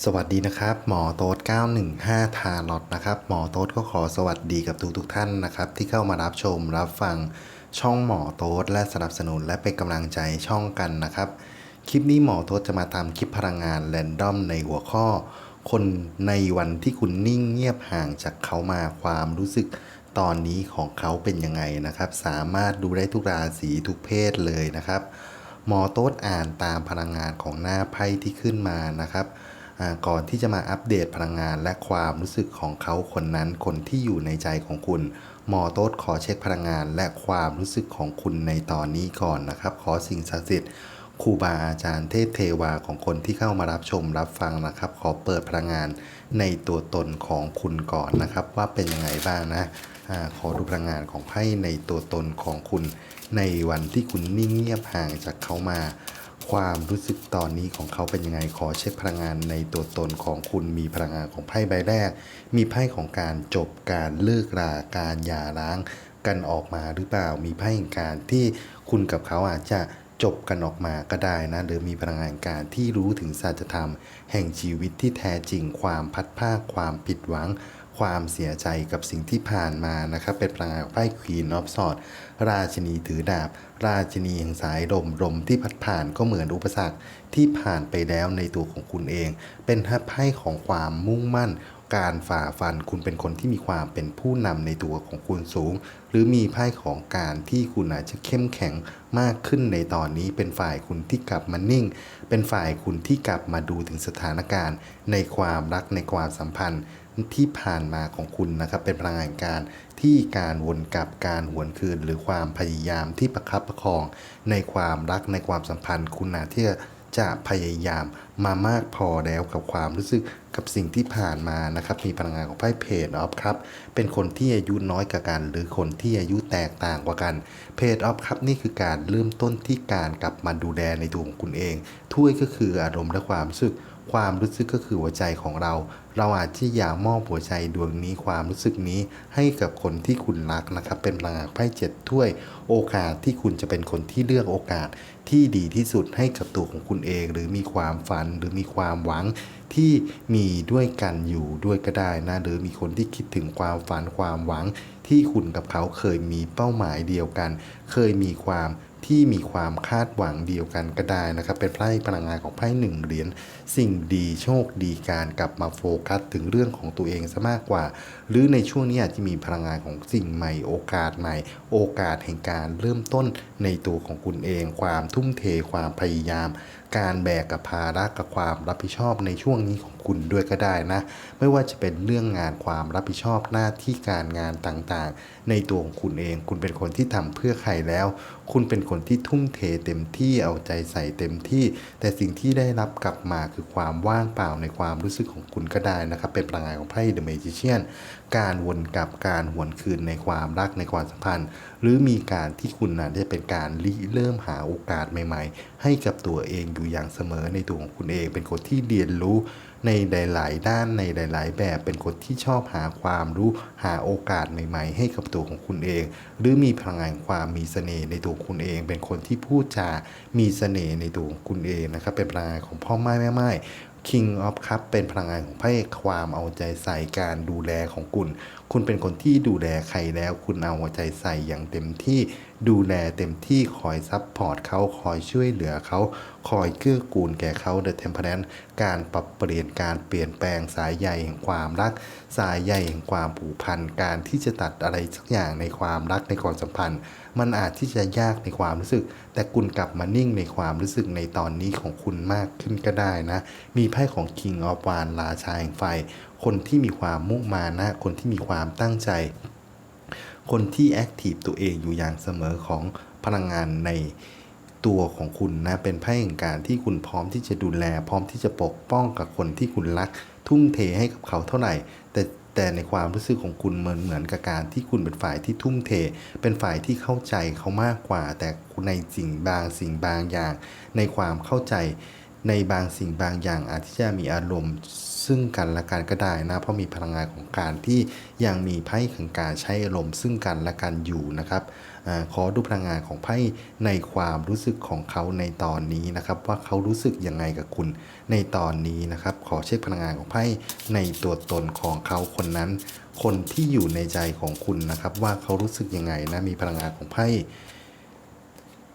สวัสดีนะครับ หมอโต๊ด915 ทาร์ลอตนะครับ หมอโต๊ดก็ขอสวัสดีกับทุกทุกท่านนะครับ ที่เข้ามารับชมรับฟังช่องหมอโต๊ดและสนับสนุนและเป็นกำลังใจช่องกันนะครับ คลิปนี้หมอโต๊ดจะมาทำคลิปพลังงานแรนดอมในหัวข้อ คนในวันที่คุณนิ่งเงียบห่างจากเขามาความรู้สึกตอนนี้ของเขาเป็นยังไงนะครับ สามารถดูได้ทุกราศีทุกเพศเลยนะครับ หมอโต๊ดอ่านตามพลังงานของหน้าไพ่ที่ขึ้นมานะครับ ก่อนที่จะมาอัปเดตพลังงานและความรู้สึกของเขาคนนั้นคนที่อยู่ในใจของคุณ หมอโต๊ดขอเช็คพลังงานและความรู้สึกของคุณในตอนนี้ก่อนนะครับ ขอสิ่งศักดิ์สิทธิ์ครูบาอาจารย์เทพเทวาของคนที่เข้ามารับชมรับฟังนะครับ ขอเปิดพลังงานในตัวตนของคุณก่อนนะครับ ว่าเป็นยังไงบ้างนะอขอดูพลังงานของไพ่ในตัวตนของคุณ ในวันที่คุณนิ่งเงียบห่างจากเขามา ความรู้สึกตอนนี้ของเขาเป็นยังไงขอเช็คพลังงานในตัวตนของคุณมีพลังงานของไพ่ใบแรก มีไพ่ของการจบการเลิกราการหย่าร้างกันออกมาหรือเปล่ามีไพ่แห่งการที่คุณกับเขาอาจจะจบกันออกมาก็ได้นะ หรือมีพลังงานการที่รู้ถึงสัจธรรม แห่งชีวิตที่แท้จริงความพัดภาคความผิดหวัง ความเสียใจกับสิ่งที่ผ่านมานะครับ เป็นพลังงานไพ่ Queen of Swords ราชินีถือดาบ ราชินีแห่งสายลมลมที่พัดผ่านก็เหมือนอุปสรรคที่ผ่านไปแล้วในตัวของคุณเอง เป็นไพ่ของความมุ่งมั่น การฝ่าฟันคุณเป็นคนที่มีความเป็นผู้นำในตัวของคุณสูง หรือมีไพ่ของการที่คุณอาจจะเข้มแข็งมากขึ้นในตอนนี้เป็นฝ่ายคุณที่กลับมานิ่ง เป็นฝ่ายคุณที่กลับมาดูถึงสถานการณ์ ในความรักในความสัมพันธ์ ที่ผ่านมาของคุณนะครับ เป็นพลังงานการที่การวนกลับการหวนคืน หรือความพยายามที่ประคับประคอง ในความรักในความสัมพันธ์ คุณอาจที่จะพยายามมามากพอแล้วกับความรู้สึกกับสิ่งที่ผ่านมานะครับ มีพลังงานของไพ่เพจออฟครับ เป็นคนที่อายุน้อยกว่ากัน หรือคนที่อายุแตกต่างกว่ากันเพจออฟครับนี่คือการเริ่มต้นที่การกลับมาดูแลในตัวของคุณเองถ้วยก็คืออารมณ์และความรู้สึก ความรู้สึกก็คือหัวใจของเรา เราอาจที่อยากมอบหัวใจดวงนี้ความรู้สึกนี้ให้กับคนที่คุณรักนะครับ เป็นพลังงานไพ่เจ็ดถ้วย โอกาสที่คุณจะเป็นคนที่เลือกโอกาสที่ดีที่สุดให้กับตัวของคุณเอง หรือมีความฝันหรือมีความหวังที่มีด้วยกันอยู่ด้วยก็ได้นะ หรือมีคนที่คิดถึงความฝันความหวัง ที่คุณกับเขาเคยมีเป้าหมายเดียวกัน เคยมีความ ที่มีความคาดหวังเดียวกันก็ได้นะครับ เป็นไพ่พลังงานของไพ่หนึ่งเหรียญสิ่งดีโชคดีการกลับมาโฟกัสถึงเรื่องของตัวเองซะมากกว่า หรือในช่วงนี้อาจจะมีพลังงานของสิ่งใหม่โอกาสใหม่ โอกาสแห่งการเริ่มต้นในตัวของคุณเอง ความทุ่มเทความพยายาม การแบกกับภาระกับความรับผิดชอบในช่วงนี้ของคุณด้วยก็ได้นะ ไม่ว่าจะเป็นเรื่องงานความรับผิดชอบหน้าที่การงานต่างๆ ในตัวของคุณเอง คุณเป็นคนที่ทำเพื่อใครแล้ว คุณเป็นคนที่ทุ่มเทเต็มที่เอาใจใส่เต็มที่ แต่สิ่งที่ได้รับกลับมาคือความว่างเปล่าในความรู้สึกของคุณก็ได้นะครับ เป็นพลังงานของไพ่เดอะเมจิเชียน การวนกลับการหวนคืนในความรักในความสัมพันธ์ หรือมีการที่คุณนะได้เป็นการริเริ่มหาโอกาสใหม่ ๆ ให้กับตัวเองอยู่อย่างเสมอในตัวของคุณเอง เป็นคนที่เรียนรู้ในหลาย ๆ ด้านในหลาย ๆ แบบเป็นคนที่ชอบหาความรู้หาโอกาสใหม่ ๆ ให้กับตัวของคุณเอง หรือมีพลังงานความมีเสน่ห์ในตัวคุณเอง เป็นคนที่พูดจามีเสน่ห์ในตัวของคุณเองนะครับเป็นพลังงานของพ่อไม้แม่ไม้ King of Cup เป็นพลังงานของไพระเอกความเอาใจใส่การดูแลของคุณ คุณเป็นคนที่ดูแลใครแล้ว คุณเอาใจใส่อย่างเต็มที่ดูแลเต็มที่คอยซัพพอร์ตเขาคอยช่วยเหลือเขา คอยเกื้อกูลแก่เขาเดอะเทมเพลนการปรับเปลี่ยนการเปลี่ยนแปลงสายใยแห่งความรัก สายใยแห่งความผูกพันการที่จะตัดอะไรสักอย่างในความรักในความสัมพันธ์ มันอาจที่จะยากในความรู้สึก แต่คุณกลับมานิ่งในความรู้สึกในตอนนี้ของคุณมากขึ้นก็ได้นะ มีไพ่ของ King of w a n ราชาแห่งไฟ คนที่มีความมุ่งมานะ คนที่มีความตั้งใจ คนที่แอคทีฟตัวเองอยู่อย่างเสมอของพลังงานในตัวของคุณนะ เป็นไพ่แห่งการที่คุณพร้อมที่จะดูแล พร้อมที่จะปกป้องกับคนที่คุณรัก ทุ่มเทให้กับเขาเท่าไหร่ แต่ แต่ในความรู้สึกของคุณเหมือนเหมือนกับการที่คุณเป็นฝ่ายที่ทุ่มเท เป็นฝ่ายที่เข้าใจเขามากกว่า แต่ในสิ่งบางสิ่งบางอย่าง ในความเข้าใจในบางสิ่งบางอย่างอาจจะมีอารมณ์ซึ่งกันและกันก็ได้นะ เพราะมีพลังงานของการที่ยังมีไพ่แห่งการใช้อารมณ์ซึ่งกันและกันอยู่นะครับ ขอดูพลังงานของไพ่ในความรู้สึกของเขาในตอนนี้นะครับ ว่าเขารู้สึกยังไงกับคุณในตอนนี้นะครับ ขอเช็คพลังงานของไพ่ในตัวตนของเขาคนนั้น คนที่อยู่ในใจของคุณนะครับ ว่าเขารู้สึกยังไงนะมีพลังงานของไพ่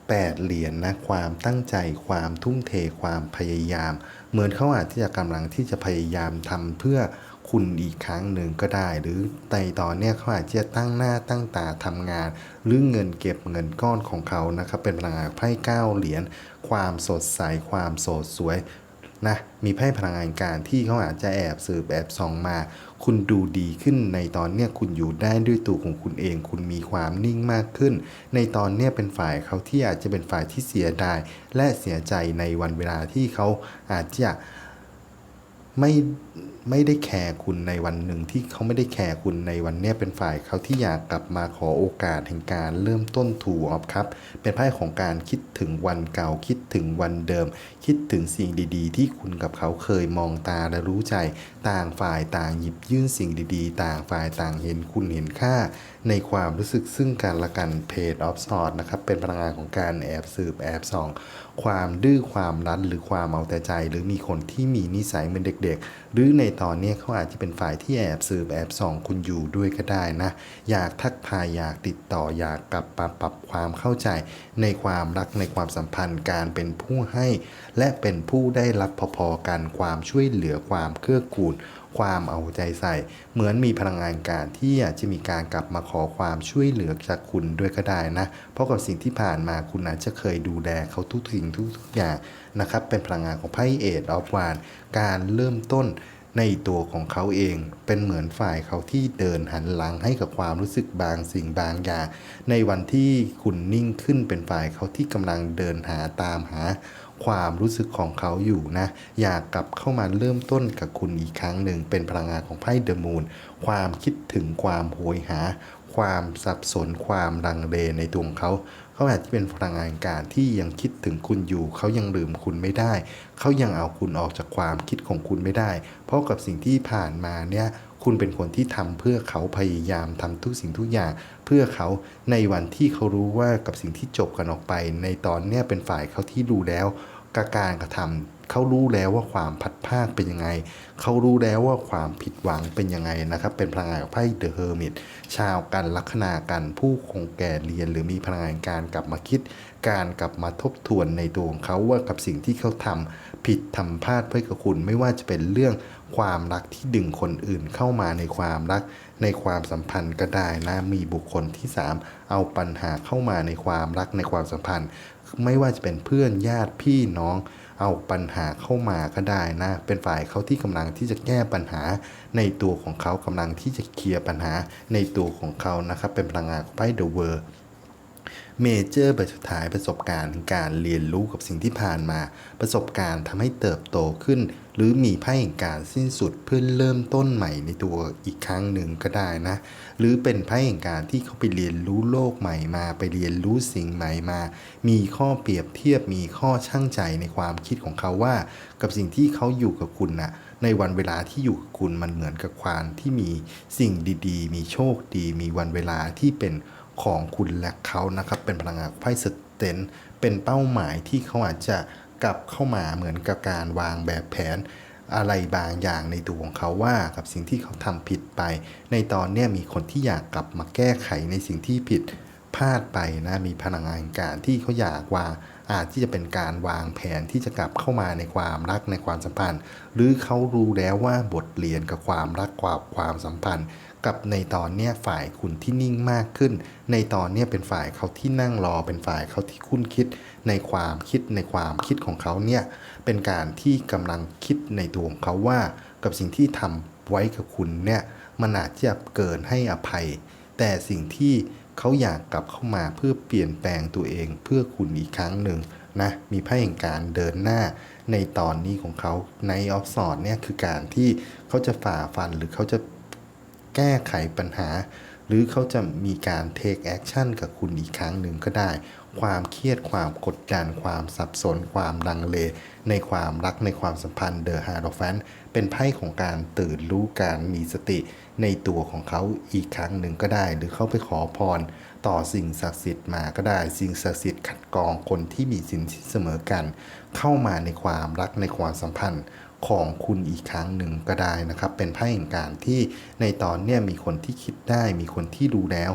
แปดเหรียญนะความตั้งใจความทุ่มเทความพยายาม เหมือนเขาอาจที่จะกำลังที่จะพยายามทำเพื่อ คุณอีกครั้งหนึ่งก็ได้ หรือในตอนเนี้ยเขาอาจจะตั้งหน้าตั้งตาทำงาน หรือเงินเก็บเงินก้อนของเขานะครับเป็นพลังงานไพ่เก้าเหรียญความสดใสความสดสวยนะมีไพ่พลังงานการที่เขาอาจจะแอบสืบแอบส่องมา คุณดูดีขึ้นในตอนเนี้ยคุณอยู่ได้ด้วยตัวของคุณเอง คุณมีความนิ่งมากขึ้น ในตอนเนี้ยเป็นฝ่ายเขาที่อาจจะเป็นฝ่ายที่เสียดายและเสียใจในวันเวลาที่เขาอาจจะไม่ ไม่ได้แคร์คุณในวันหนึ่งที่เขาไม่ได้แคร์คุณในวันนี้เป็นฝ่ายเขาที่อยากกลับมาขอโอกาสแห่งการเริ่มต้นถูออฟครับ เป็นไพ่ของการคิดถึงวันเก่าคิดถึงวันเดิม คิดถึงสิ่งดีๆ ที่คุณกับเขาเคยมองตาและรู้ใจ ต่างฝ่ายต่างหยิบยื่นสิ่งดีๆ ต่างฝ่ายต่างเห็นคุณเห็นค่า ในความรู้สึกซึ่งกันและกันเพจออฟสอดนะครับเป็นพลังงานของการแอบสืบแอบส่อง ความดื้อความรั้นหรือความเอาแต่ใจ หรือมีคนที่มีนิสัยเหมือนเด็ก ๆ หรือในตอนนี้เขาอาจจะเป็นฝ่ายที่แอบสืบแอบส่องคุณอยู่ด้วยก็ได้นะ อยากทักทายอยากติดต่ออยากกลับปรับปรับความเข้าใจ ในความรักในความสัมพันธ์การเป็นผู้ให้ และเป็นผู้ได้รับพอๆกันความช่วยเหลือความเกื้อกูลความเอาใจใส่ เหมือนมีพลังงานการที่อาจจะมีการกลับมาขอความช่วยเหลือจากคุณด้วยก็ได้นะ เพราะกับสิ่งที่ผ่านมาคุณอาจจะเคยดูแลเขาทุกสิ่งทุกๆอย่างนะครับ เป็นพลังงานของไพ่เอดออฟวานการเริ่มต้น ในตัวของเขาเองเป็นเหมือนฝ่ายเขาที่เดินหันหลังให้กับความรู้สึกบางสิ่งบางอย่าง ในวันที่คุณนิ่งขึ้นเป็นฝ่ายเขาที่กำลังเดินหาตามหา ความรู้สึกของเขาอยู่นะ อยากกลับเข้ามาเริ่มต้นกับคุณอีกครั้งหนึ่ง เป็นพลังงานของไพ่เดอะมูนความคิดถึงความโหยหา ความสับสนความลังเลในตัวของเขา เขาอาจจะเป็นพลังงานการที่ยังคิดถึงคุณอยู่ เขายังลืมคุณไม่ได้ เขายังเอาคุณออกจากความคิดของคุณไม่ได้ เพราะกับสิ่งที่ผ่านมาเนี่ยคุณเป็นคนที่ทำเพื่อเขาพยายามทำทุกสิ่งทุกอย่าง เพื่อเขาในวันที่เขารู้ว่ากับสิ่งที่จบกันออกไป ในตอนเนี้ยเป็นฝ่ายเขาที่รู้แล้วกการกระทำ เขารู้แล้วว่าความพัดภาคเป็นยังไง เขารู้แล้วว่าความผิดหวังเป็นยังไงนะครับ เป็นพลังงานของไพ่เดอะเฮอร์มิตชาวกันลัคนากันผู้คงแก่เรียน หรือมีพลังงานการกลับมาคิด การกลับมาทบทวนในตัวของเขาว่ากับสิ่งที่เขาทำผิดทำพลาดเพื่อกับคุณไม่ว่าจะเป็นเรื่องความรักที่ดึงคนอื่นเข้ามาในความรัก ในความสัมพันธ์ก็ได้นะ มีบุคคลที่ 3 เอาปัญหาเข้ามาในความรักในความสัมพันธ์ ไม่ว่าจะเป็นเพื่อนญาติพี่น้อง เอาปัญหาเข้ามาก็ได้นะ เป็นฝ่ายเขาที่กำลังที่จะแก้ปัญหาในตัวของเขากำลังที่จะเคลียร์ปัญหาในตัวของเขานะครับ เป็นพลังงานของไพ่เดอะเวิร์ เมเจอร์ใบสุดท้ายประสบการณ์การเรียนรู้กับสิ่งที่ผ่านมา ประสบการณ์ทำให้เติบโตขึ้น หรือมีไพ่แห่งการสิ้นสุดเพื่อเริ่มต้นใหม่ในตัวอีกครั้งหนึ่งก็ได้นะ หรือเป็นไพ่แห่งการที่เขาไปเรียนรู้โลกใหม่มา ไปเรียนรู้สิ่งใหม่มา มีข้อเปรียบเทียบมีข้อช่างใจในความคิดของเขาว่า กับสิ่งที่เขาอยู่กับคุณน่ะในวันเวลาที่อยู่กับคุณมันเหมือนกับความที่มีสิ่งดีๆ มีโชคดี มีวันเวลาที่เป็น ของคุณและเขานะครับเป็นพลังงานไพ่สเตนเป็นเป้าหมายที่เขาอาจจะกลับเข้ามาเหมือนกับการวางแบบแผนอะไรบางอย่างในตัวของเขาว่ากับสิ่งที่เขาทำผิดไป ในตอนนี้มีคนที่อยากกลับมาแก้ไขในสิ่งที่ผิดพลาดไปนะมีพลังงานการที่เขาอยากวาง อาจที่จะเป็นการวางแผนที่จะกลับเข้ามาในความรักในความสัมพันธ์ หรือเขารู้แล้วว่าบทเรียนกับความรักกับความสัมพันธ์ กับในตอนเนี้ยฝ่ายคุณที่นิ่งมากขึ้น ในตอนเนี้ยเป็นฝ่ายเขาที่นั่งรอ เป็นฝ่ายเขาที่คุ้นคิด ในความคิดในความคิดของเขาเนี่ยเป็นการที่กำลังคิดในตัวของเขาว่ากับสิ่งที่ทำไว้กับคุณเนี่ยมันอาจจะเกินให้อภัย แต่สิ่งที่ เขาอยากกลับเข้ามาเพื่อเปลี่ยนแปลงตัวเองเพื่อคุณอีกครั้งหนึ่งนะมีไพ่แห่งการเดินหน้าในตอนนี้ของเขาในออฟสอดเนี่ยคือการที่เขาจะฝ่าฟันหรือเขาจะแก้ไขปัญหา หรือเขาจะมีการเทคแอคชั่นกับคุณอีกครั้งหนึ่งก็ได้ ความเครียดความกดดันความสับสน ความลังเล ในความรักในความสัมพันธ์เดอะฮาร์ดแฟนเป็นไพ่ของการตื่นรู้การมีสติในตัวของเขาอีกครั้งหนึ่งก็ได้ หรือเข้าไปขอพร ต่อสิ่งศักดิ์สิทธิ์มาก็ได้ สิ่งศักดิ์สิทธิ์ขัดกรองคนที่มีสินที่เสมอกัน เข้ามาในความรักในความสัมพันธ์ของคุณอีกครั้งหนึ่งก็ได้นะครับ เป็นไพ่แห่งการที่ในตอนเนี้ยมีคนที่คิดได้มีคนที่รู้แล้ว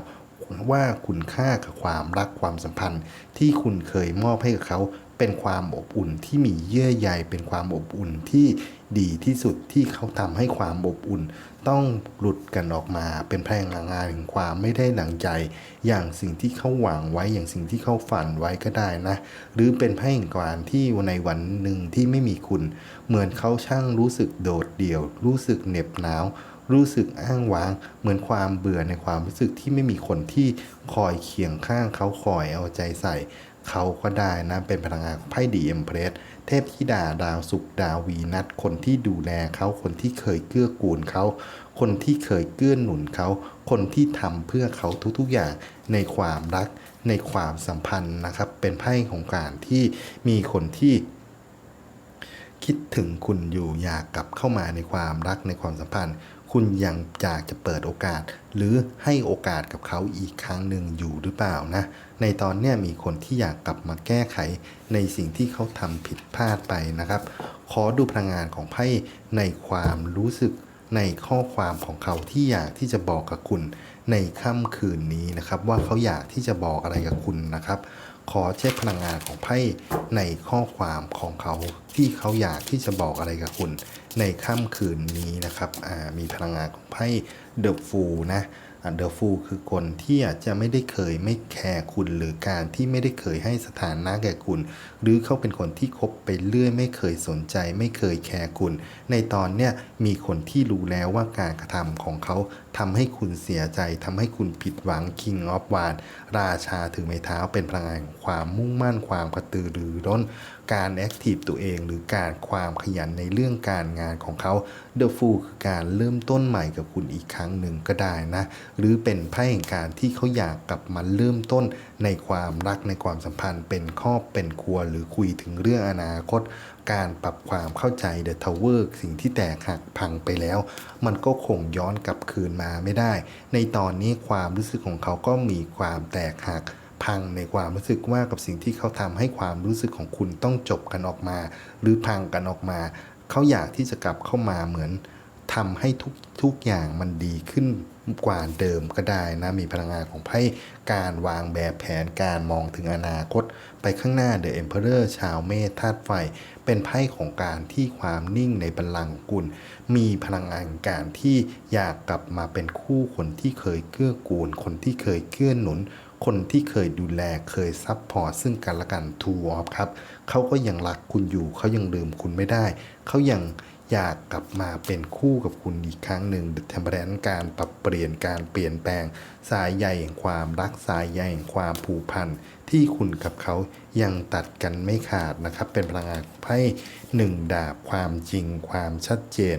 ว่าคุณค่ากับความรักความสัมพันธ์ ที่คุณเคยมอบให้กับเขา เป็นความอบอุ่นที่มีเยื่อใยเป็นความอบอุ่นที่ดีที่สุดที่เขาทำให้ความอบอุ่น ต้องหลุดกันออกมาเป็นแพร่งงานแห่งความไม่ได้ดังใจ อย่างสิ่งที่เขาหวังไว้อย่างสิ่งที่เขาฝันไว้ก็ได้นะ หรือเป็นแพร่งการที่ในวันหนึ่งที่ไม่มีคุณ เหมือนเขาช่างรู้สึกโดดเดี่ยว รู้สึกเหน็บหนาว รู้สึกอ้างว้าง เหมือนความเบื่อในความรู้สึกที่ไม่มีคนที่คอยเคียงข้างเขาคอยเอาใจใส่ เขาก็ได้นะ เป็นพลังงานของไพ่ดีเอ็มเพรสเทพธิดาดาวสุกดาววีนัทคนที่ดูแลเขาคนที่เคยเกื้อกูลเขาคนที่เคยเกื้อหนุนเขา คนที่ทำเพื่อเขาทุกๆอย่างในความรักในความสัมพันธ์นะครับ เป็นไพ่ของการที่มีคนที่คิดถึงคุณอยู่อยากกลับเข้ามาในความรักในความสัมพันธ์ คุณยังอยากจะเปิดโอกาส หรือให้โอกาสกับเขาอีกครั้งหนึ่งอยู่หรือเปล่านะ ในตอนนี้มีคนที่อยากกลับมาแก้ไขในสิ่งที่เขาทำผิดพลาดไปนะครับ ขอดูพลังงานของไพ่ในความรู้สึกในข้อความของเขาที่อยากที่จะบอกกับคุณในค่ำคืนนี้นะครับ ว่าเขาอยากที่จะบอกอะไรกับคุณนะครับ ขอเช็คพลังงานของไพ่ในข้อความของเขาที่เขาอยากที่จะบอกอะไรกับคุณ ในค่ำคืนนี้นะครับมีพลังงานของไพ่เดอะฟูนะ เดอะฟูคือคนที่อาจจะไม่ได้เคยไม่แคร์คุณ หรือการที่ไม่ได้เคยให้สถานะแก่คุณ หรือเขาเป็นคนที่คบไปเรื่อยไม่เคยสนใจ ไม่เคยแคร์คุณ ในตอนเนี้ยมีคนที่รู้แล้วว่าการกระทำของเขาทำให้คุณเสียใจทำให้คุณผิดหวัง King of w a n d ราชาถือไม้เท้าเป็นพลังงานของความมุ่งมั่นความกระตือรือร้น การแอคทีฟตัวเอง หรือการความขยันในเรื่องการงานของเขา The Fool คือการเริ่มต้นใหม่กับคุณอีกครั้งหนึ่งก็ได้นะ หรือเป็นไพ่แห่งการที่เขาอยากกลับมาเริ่มต้นในความรักในความสัมพันธ์เป็นครอบเป็นครัวหรือคุยถึงเรื่องอนาคต การปรับความเข้าใจ The Tower สิ่งที่แตกหักพังไปแล้ว มันก็คงย้อนกลับคืนมาไม่ได้ ในตอนนี้ความรู้สึกของเขาก็มีความแตกหัก พังในความรู้สึกว่ากับสิ่งที่เขาทำให้ความรู้สึกของคุณต้องจบกันออกมา หรือพังกันออกมา เขาอยากที่จะกลับเข้ามาเหมือนทำให้ทุกทุกอย่างมันดีขึ้นกว่าเดิมก็ได้นะ มีพลังงานของไพ่การวางแบบแผนการมองถึงอนาคต ไปข้างหน้า The Emperor ชาวเมธาตุไฟ เป็นไพ่ของการที่ความนิ่งในบัลลังก์กุลมีพลังงานการที่อยากกลับมาเป็นคู่คนที่เคยเกื้อกูล คนที่เคยเกื้อหนุน คนที่เคยดูแลเคยซับพอร์ตซึ่งกันและกันทูออฟครับเขาก็ยังรักคุณอยู่ เขายังลืมคุณไม่ได้ เขายังอยากกลับมาเป็นคู่กับคุณอีกครั้งหนึ่งเทมเปอร์แนการปรับเปลี่ยนการเปลี่ยนแปลง สายใยแห่งความรักสายใยแห่งความผูกพันที่คุณกับเขายังตัดกันไม่ขาดนะครับ เป็นพลังงานไพ่หนึ่งดาบความจริง ความชัดเจน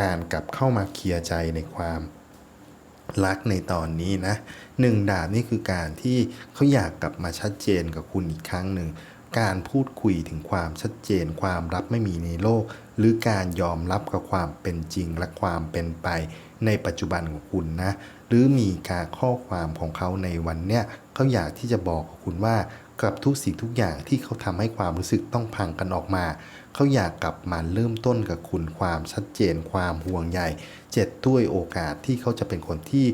การกลับเข้ามาเคลียร์ใจในความ รักในตอนนี้นะหนึ่งดาบนี่คือการที่เขาอยากกลับมาชัดเจนกับคุณอีกครั้งหนึ่งการพูดคุยถึงความชัดเจน ความรับไม่มีในโลก หรือการยอมรับกับความเป็นจริงและความเป็นไปในปัจจุบันของคุณนะ หรือมีการข้อความของเขาในวันเนี้ยเขาอยากที่จะบอกกับคุณว่า กับทุกสิ่งทุกอย่างที่เขาทำให้ความรู้สึกต้องพังกันออกมา เขาอยากกลับมาเริ่มต้นกับคุณความชัดเจน ความห่วงใยเจ็ดด้วยโอกาสที่เขาจะเป็นคนที่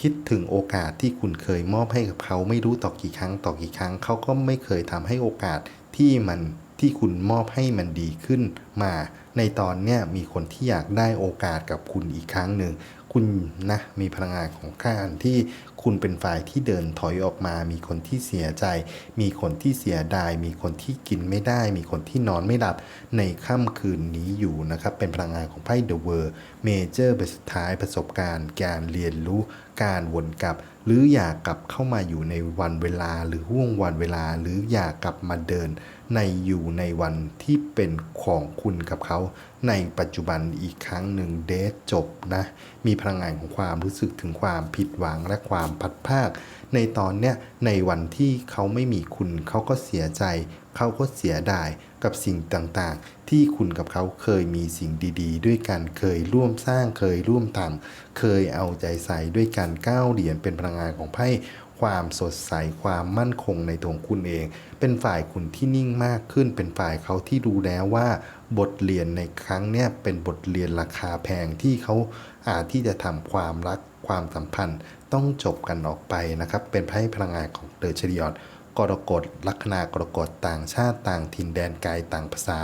คิดถึงโอกาสที่คุณเคยมอบให้กับเขาไม่รู้ต่อกี่ครั้งต่อกี่ครั้ง เขาก็ไม่เคยทำให้โอกาสที่มันที่คุณมอบให้มันดีขึ้นมา ในตอนเนี้ยมีคนที่อยากได้โอกาสกับคุณอีกครั้งหนึ่ง คุณนะมีพลังงานของการที่คุณเป็นฝ่ายที่เดินถอยออกมา มีคนที่เสียใจ มีคนที่เสียดาย มีคนที่กินไม่ได้ มีคนที่นอนไม่หลับในค่ำคืนนี้อยู่นะครับ เป็นพลังงานของไพ่ The World Major เป็นสุดท้ายประสบการณ์การเรียนรู้การวนกลับ หรืออยากกลับเข้ามาอยู่ในวันเวลาหรือห่วงวันเวลา หรืออยากกลับมาเดิน ในอยู่ในวันที่เป็นของคุณกับเขา ในปัจจุบันอีกครั้งหนึ่งเดทจบนะ มีพลังงานของความรู้สึกถึงความผิดหวังและความพัดภาค ในตอนเนี้ยในวันที่เขาไม่มีคุณเขาก็เสียใจ เขาก็เสียดายกับสิ่งต่างๆ ที่คุณกับเขาเคยมีสิ่งดี ๆ ด้วยกันเคยร่วมสร้างเคยร่วมทำเคยเอาใจใส่ด้วยกันก้าวเหรียญเป็นพลังงานของไพ่ ความสดใสความมั่นคงในตัวของคุณเอง เป็นฝ่ายคุณที่นิ่งมากขึ้น เป็นฝ่ายเขาที่รู้แล้วว่า บทเรียนในครั้งเนี้ยเป็นบทเรียนราคาแพงที่เขาอาจที่จะทำความรักความสัมพันธ์ต้องจบกันออกไปนะครับ เป็นไพ่พลังงานของเดอชริออนกรกฎลัคนากรกฎต่างชาติต่างถิ่นแดนไกลต่างภาษา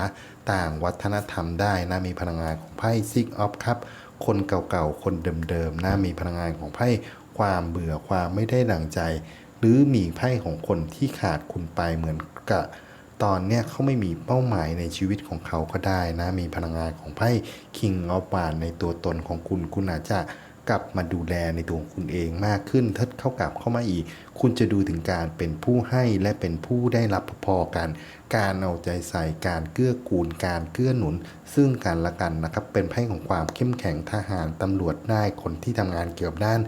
ต่างวัฒนธรรมได้นะมีพลังงานของไพ่ซิกออฟครับคนเก่าๆ คนเดิมๆนะมีพลังงานของไพ่ ความเบื่อความไม่ได้ดั่งใจ หรือมีไพ่ของคนที่ขาดคุณไปเหมือนกับตอนเนี้ยเขาไม่มีเป้าหมายในชีวิตของเขาก็ได้นะ มีพลังงานของไพ่ King of w a n ในตัวตนของคุณคุณอาจจะกลับมาดูแลในตัวคุณเองมากขึ้นถ้าเข้ากลับเข้ามาอีก คุณจะดูถึงการเป็นผู้ให้และเป็นผู้ได้รับพอๆกัน การเอาใจใส่การเกื้อกูลการเกื้อหนุน ซึ่งกันและกันนะครับ เป็นไพ่ของความเข้มแข็งทหารตำรวจได้คนที่ทำงานเกี่ยวกับด้าน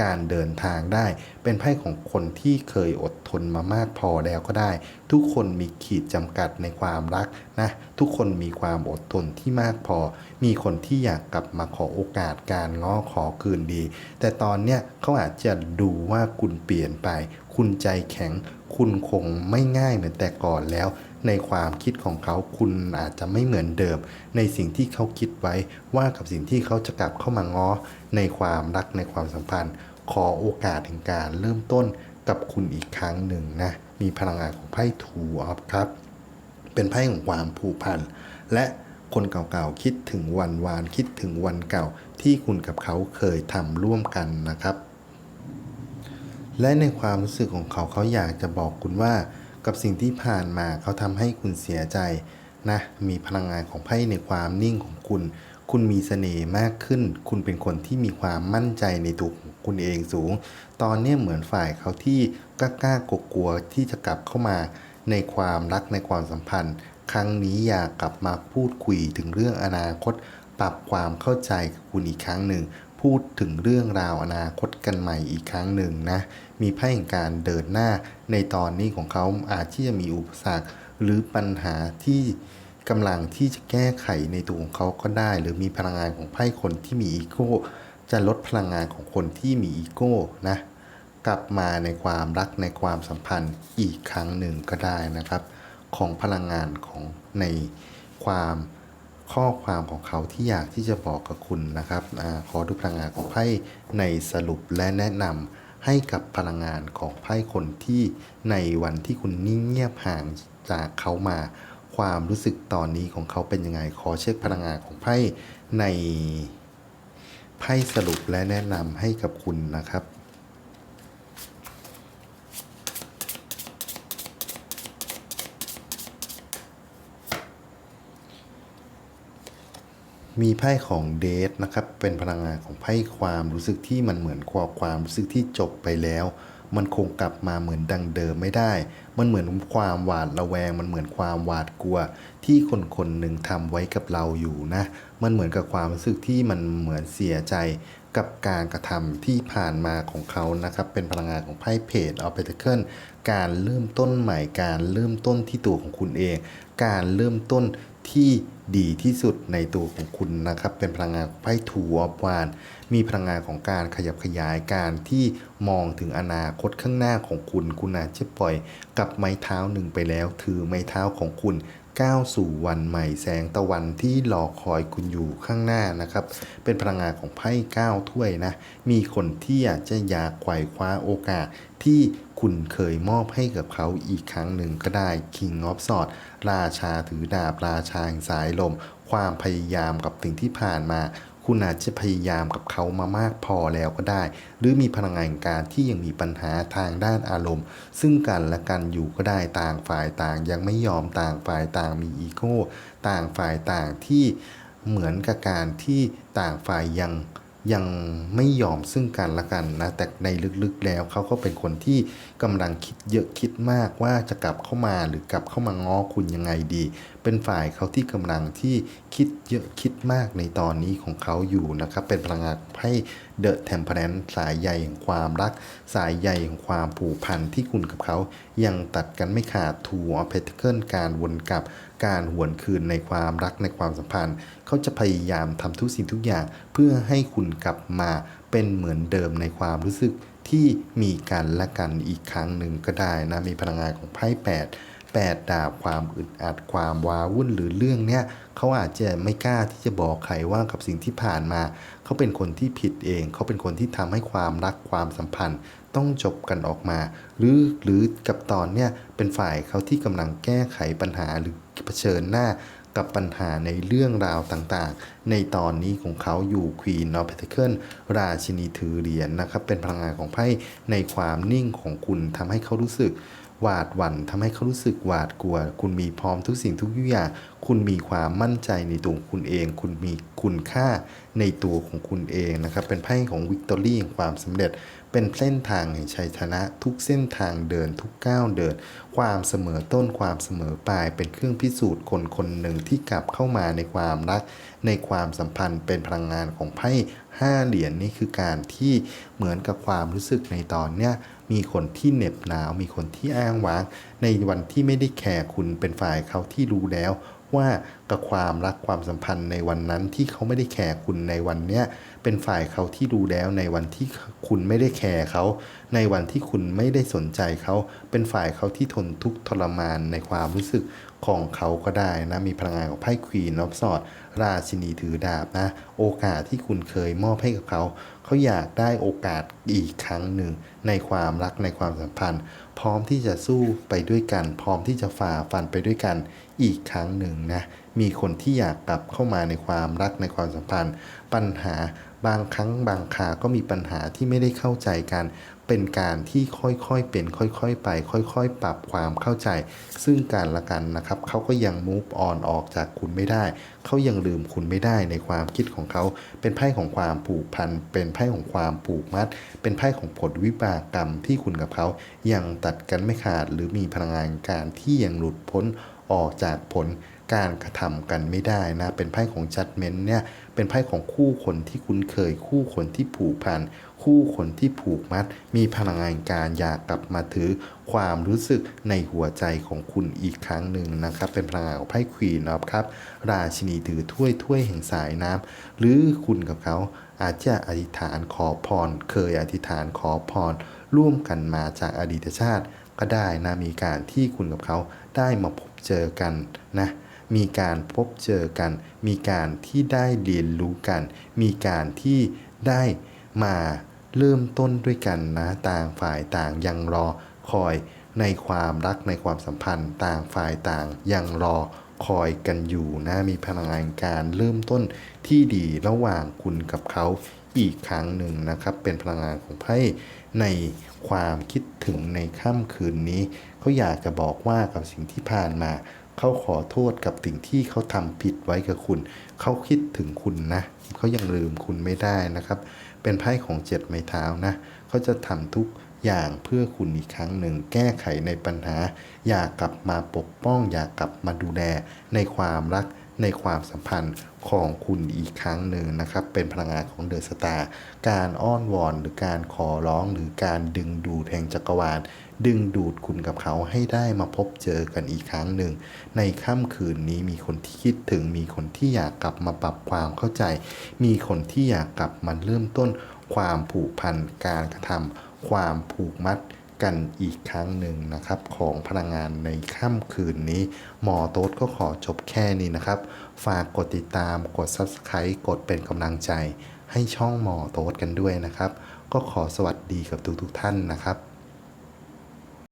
การเดินทางได้ เป็นไพ่ของคนที่เคยอดทนมามากพอแล้วก็ได้ ทุกคนมีขีดจำกัดในความรักนะ ทุกคนมีความอดทนที่มากพอ มีคนที่อยากกลับมาขอโอกาสการง้อขอคืนดี แต่ตอนเนี้ยเขาอาจจะดูว่าคุณเปลี่ยนไป คุณใจแข็ง คุณคงไม่ง่ายเหมือนแต่ก่อนแล้ว ในความคิดของเขาคุณอาจจะไม่เหมือนเดิม ในสิ่งที่เขาคิดไว้ว่ากับสิ่งที่เขาจะกลับเข้ามาง้อ ในความรักในความสัมพันธ์ ขอโอกาสถึงการเริ่มต้นกับคุณอีกครั้งหนึ่งนะ มีพลังงานของไพ่ทูออฟครับ เป็นไพ่ของความผูกพัน และคนเก่าๆคิดถึงวันวานคิดถึงวันเก่าที่คุณกับเขาเคยทำร่วมกันนะครับ และในความรู้สึกของเขาเขาอยากจะบอกคุณว่า กับสิ่งที่ผ่านมาเขาทำให้คุณเสียใจนะ มีพลังงานของไพ่ในความนิ่งของคุณ คุณมีเสน่ห์มากขึ้น คุณเป็นคนที่มีความมั่นใจในตัวของคุณเองสูง ตอนนี้เหมือนฝ่ายเขาที่กล้าๆกลัวที่จะกลับเข้ามาในความรักในความสัมพันธ์ ครั้งนี้อยากกลับมาพูดคุยถึงเรื่องอนาคต ปรับความเข้าใจกับคุณอีกครั้งหนึ่ง พูดถึงเรื่องราวอนาคตกันใหม่อีกครั้งหนึ่งนะ มีไพ่แห่งการเดินหน้าในตอนนี้ของเขาอาจที่จะมีอุปสรรค หรือปัญหาที่กำลังที่จะแก้ไขในตัวของเขาก็ได้ หรือมีพลังงานของไพ่คนที่มีอีโก้ จะลดพลังงานของคนที่มีอีโก้นะกลับมาในความรักในความสัมพันธ์อีกครั้งหนึ่งก็ได้นะครับ ของพลังงานของในความ ข้อความของเขาที่อยากที่จะบอกกับคุณนะครับอขอดูพลังงานของไพ่ในสรุปและแนะนำให้กับพลังงานของไพ่คนที่ในวันที่คุณนิ่งเงียบห่างจากเขามา ความรู้สึกตอนนี้ของเขาเป็นยังไง ขอเช็คพลังงานของไพ่ในไพ่สรุปและแนะนำให้กับคุณนะครับ มีไพ่ของเดทนะครับ เป็นพลังงานของไพ่ความรู้สึกที่มันเหมือนความความรู้สึกที่จบไปแล้ว มันคงกลับมาเหมือนดังเดิมไม่ได้ มันเหมือนความหวาดระแวง มันเหมือนความหวาดกลัว ที่คนคนหนึ่งทำไว้กับเราอยู่นะ มันเหมือนกับความรู้สึกที่มันเหมือนเสียใจกับการกระทำที่ผ่านมาของเขานะครับ เป็นพลังงานของไพ่เพจออฟเปเคิลการเริ่มต้นใหม่ การเริ่มต้นที่ตัวของคุณเอง การเริ่มต้น ที่ดีที่สุดในตัวของคุณนะครับ เป็นพลังงานไพ่ทูออฟวานมีพลังงานของการขยับขยายการที่มองถึงอนาคตข้างหน้าของคุณ คุณอาจจะปล่อยกับไม้เท้าหนึ่งไปแล้ว ถือไม้เท้าของคุณก้าวสู่วันใหม่แสงตะวันที่รอคอยคุณอยู่ข้างหน้านะครับ เป็นพลังงานของไพ่ก้าวถ้วยนะ มีคนที่อยากจะอยากไขว่คว้าโอกาสที่ คุณเคยมอบให้กับเขาอีกครั้งหนึ่งก็ได้ King of s w o r d ราชาถือดาบราชาแห่งสายลม ความพยายามกับสิ่งที่ผ่านมา คุณอาจจะพยายามกับเขามามากพอแล้วก็ได้ หรือมีพลังงานการที่ยังมีปัญหาทางด้านอารมณ์ ซึ่งกันและกันอยู่ก็ได้ต่างฝ่ายต่าง ยังไม่ยอมต่างฝ่ายต่างมีอีโก้ต่างฝ่ายต่างที่เหมือนกับการที่ต่างฝ่ายยัง ยังไม่ยอมซึ่งกันและกันนะ แต่ในลึกๆแล้วเขาก็เป็นคนที่กำลังคิดเยอะคิดมากว่าจะกลับเข้ามาหรือกลับเข้ามาง้อคุณยังไงดี เป็นฝ่ายเขาที่กำลังที่คิดเยอะคิดมากในตอนนี้ของเขาอยู่นะครับ เป็นพลังงานให้เดอะเทมเพลนสายใยแห่งความรัก สายใยแห่งความผูกพันที่คุณกับเขายังตัดกันไม่ขาดทูออเพติเคิลการวนกลับ การหวนคืนในความรักในความสัมพันธ์ เขาจะพยายามทำทุกสิ่งทุกอย่าง เพื่อให้คุณกลับมาเป็นเหมือนเดิมในความรู้สึกที่มีกันและกันอีกครั้งหนึ่งก็ได้นะมีพลังงานของไพ่แปดแปดดาบความอึดอัดความว้าวุ่นหรือเรื่องเนี้ยเขาอาจจะไม่กล้าที่จะบอกใครว่ากับสิ่งที่ผ่านมา เขาเป็นคนที่ผิดเอง เขาเป็นคนที่ทำให้ความรักความสัมพันธ์ ต้องจบกันออกมา หรือหรือกับตอนเนี้ยเป็นฝ่ายเขาที่กำลังแก้ไขปัญหาหรือ เผชิญหน้ากับปัญหาในเรื่องราวต่างๆ ในตอนนี้ของเขาอยู่ Queen of p e n t a c l e ราชินีถือเหรียญนนะครับ เป็นพลังงานของไพ่ในความนิ่งของคุณทำให้เขารู้สึกหวาดหวั่นทำให้เขารู้สึกหวาดกลัว คุณมีพร้อมทุกสิ่งทุกอย่าง คุณมีความมั่นใจในตัวคุณเอง คุณมีคุณค่าในตัวของคุณเองนะครับ เป็นไพ่ของวิกตอรี่แห่งความสำเร็จ เป็นเส้นทางแห่งชัยชนะ ทุกเส้นทางเดินทุกก้าวเดิน ความเสมอต้นความเสมอปลายเป็นเครื่องพิสูจน์คนคนหนึ่งที่กลับเข้ามาในความรัก ในความสัมพันธ์เป็นพลังงานของไพ่ห้าเหรียญนนี่คือการที่เหมือนกับความรู้สึกในตอนเนี้ย มีคนที่เหน็บหนาว มีคนที่อ้างว้าง ในวันที่ไม่ได้แคร์คุณเป็นฝ่ายเขาที่รู้แล้วว่ากับความรักความสัมพันธ์ในวันนั้นที่เขาไม่ได้แคร์คุณในวันเนี้ยเป็นฝ่ายเขาที่รู้แล้วในวันที่คุณไม่ได้แคร์เขาในวันที่คุณไม่ได้สนใจเขาเป็นฝ่ายเขาที่ทนทุกข์ทรมานในความรู้สึกของเขาก็ได้นะมีพลังงานของไพ่ควีนออฟสอดราชินีถือดาบนะ โอกาสที่คุณเคยมอบให้กับเขา เขาอยากได้โอกาสอีกครั้งหนึ่ง ในความรักในความสัมพันธ์ พร้อมที่จะสู้ไปด้วยกัน พร้อมที่จะฝ่าฟันไปด้วยกันอีกครั้งหนึ่งนะมีคนที่อยากกลับเข้ามาในความรักในความสัมพันธ์ ปัญหาบางครั้งบางคาก็มีปัญหาที่ไม่ได้เข้าใจกัน เป็นการที่ค่อยๆเป็นค่อยๆไป ค่อยๆ ปรับความเข้าใจ ซึ่งกันและกันนะครับเขาก็ยัง move on ออกจากคุณไม่ได้เขายังลืมคุณไม่ได้ในความคิดของเขา เป็นไพ่ของความผูกพัน เป็นไพ่ของความผูกมัด เป็นไพ่ของผลวิบากกรรมที่คุณกับเขายังตัดกันไม่ขาด หรือมีพลังงานการที่ยังหลุดพ้นออกจากผลการกระทำกันไม่ได้นะ เป็นไพ่ของ judgment เนี่ย เป็นไพ่ของคู่คนที่คุ้นเคย คู่คนที่ผูกพัน คู่คนที่ผูกมัด มีพลังงานการอยากกลับมาถือความรู้สึกในหัวใจของคุณอีกครั้งหนึ่งนะครับ เป็นพลังงานของไพ่ควีนนะครับ ราชินีถือถ้วยถ้วยแห่งสายน้ำหรือคุณกับเขาอาจจะอธิษฐานขอพร เคยอธิษฐานขอพร ร่วมกันมาจากอดีตชาติ ก็ได้นะมีการที่คุณกับเขาได้มาพบเจอกันนะ มีการพบเจอกัน มีการที่ได้เรียนรู้กัน มีการที่ได้มาเริ่มต้นด้วยกันนะต่างฝ่ายต่างยังรอคอยในความรักในความสัมพันธ์ ต่างฝ่ายต่างยังรอคอยกันอยู่นะมีพลังงานการเริ่มต้นที่ดีระหว่างคุณกับเขาอีกครั้งหนึ่งนะครับ เป็นพลังงานของไพ่ในความคิดถึงในค่ำคืนนี้ เขาอยากจะบอกว่ากับสิ่งที่ผ่านมา เขาขอโทษกับสิ่งที่เขาทำผิดไว้กับคุณ เขาคิดถึงคุณนะเขายังลืมคุณไม่ได้นะครับ เป็นไพ่ของเจ็ดไม้เท้านะเขาจะทำทุกอย่างเพื่อคุณอีกครั้งหนึ่ง แก้ไขในปัญหา อยากกลับมาปกป้อง อยากกลับมาดูแลในความรักในความสัมพันธ์ของคุณอีกครั้งหนึ่งนะครับ เป็นพลังงานของเดอะสตาร์การอ้อนวอนหรือการขอร้องหรือการดึงดูดแห่งจักรวาล ดึงดูดคุณกับเขาให้ได้มาพบเจอกันอีกครั้งหนึ่ง ในค่ำคืนนี้มีคนที่คิดถึง มีคนที่อยากกลับมาปรับความเข้าใจ มีคนที่อยากกลับมาเริ่มต้น ความผูกพันการกระทำความผูกมัดกันอีกครั้งหนึ่งนะครับ ของพลังงานในค่ำคืนนี้ หมอโต๊ดก็ขอจบแค่นี้นะครับ ฝากกดติดตามกด Subscribe กดเป็นกำลังใจ ให้ช่องหมอโต๊ดกันด้วยนะครับ ก็ขอสวัสดีกับทุกๆท่านนะครับ